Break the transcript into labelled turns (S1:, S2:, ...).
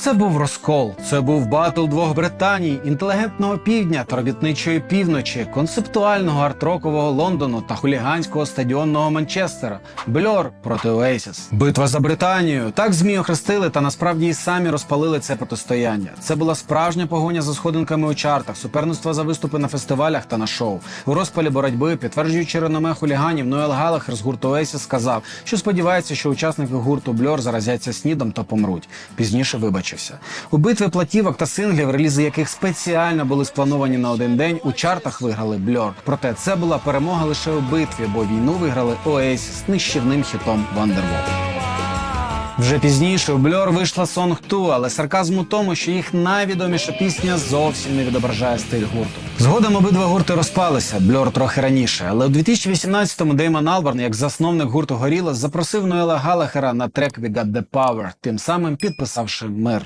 S1: Це був розкол, це був батл двох Британій, інтелігентного півдня та робітничої півночі, концептуального арт-рокового Лондону та хуліганського стадіонного Манчестера. Бльор проти Оейсіс. Битва за Британію. Так змі охрестили, та насправді і самі розпалили це протистояння. Це була справжня погоня за сходинками у чартах, суперництво за виступи на фестивалях та на шоу. У розпалі боротьби, підтверджуючи реноме хуліганів, Ноел Галахер з гурту Оейсіс сказав, що сподівається, що учасники гурту Бльор заразяться снідом та помруть. Пізніше вибачився. У битві платівок та синглів, релізи яких спеціально були сплановані на один день, у чартах виграли Бльор. Проте це була перемога лише у битві, бо війну виграли Оейс з нищівним хітом Wonderwall. Вже пізніше у Бльор вийшла Song 2, але сарказм у тому, що їх найвідоміша пісня зовсім не відображає стиль гурту. Згодом обидва гурти розпалися, Бльор трохи раніше. Але у 2018-му Деймон Алберн, як засновник гурту Горіла, запросив Ноела Галахера на трек We Got The Power, тим самим підписавши мир.